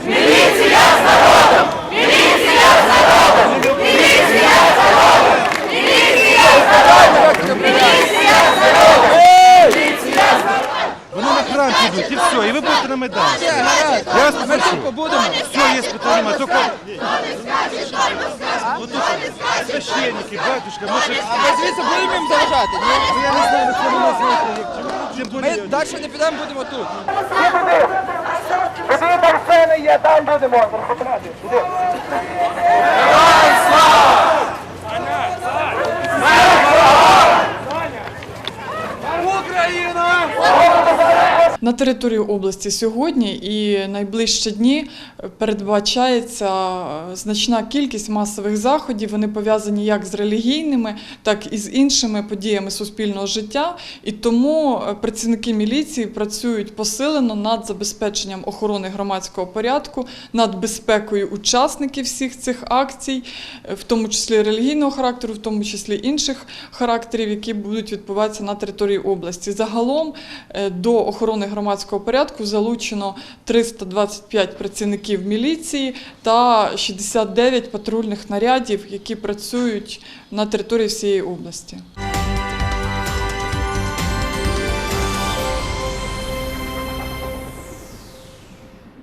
скажи. Міліція з народом! Міліція з народом! Міліція з народом! Міліція з народом! Міліція з народом! Міліція з народом! Вони на храм підуть, і все, і ви будете на Майдані. Я вас Ми попрошу. тут побудемо. Все, є питання. Тільки... Священники, батюшка, може... А ми звідси будемо їм заважати? Ні? Я не знаю, це не знаєте, Ми далі не підемо, будемо тут. Куди там є, там будемо розпочинати. На території області сьогодні і найближчі дні передбачається е, значна кількість масових заходів. Вони пов'язані як з релігійними, так і з іншими подіями суспільного життя. І тому е, працівники міліції працюють посилено над забезпеченням охорони громадського порядку, над безпекою учасників всіх цих акцій, е, в тому числі релігійного характеру, в тому числі інших характерів, які будуть відбуватися на території області. Загалом до охорони громадського порядку залучено 325 працівників міліції та 69 патрульних нарядів, які працюють на території всієї області.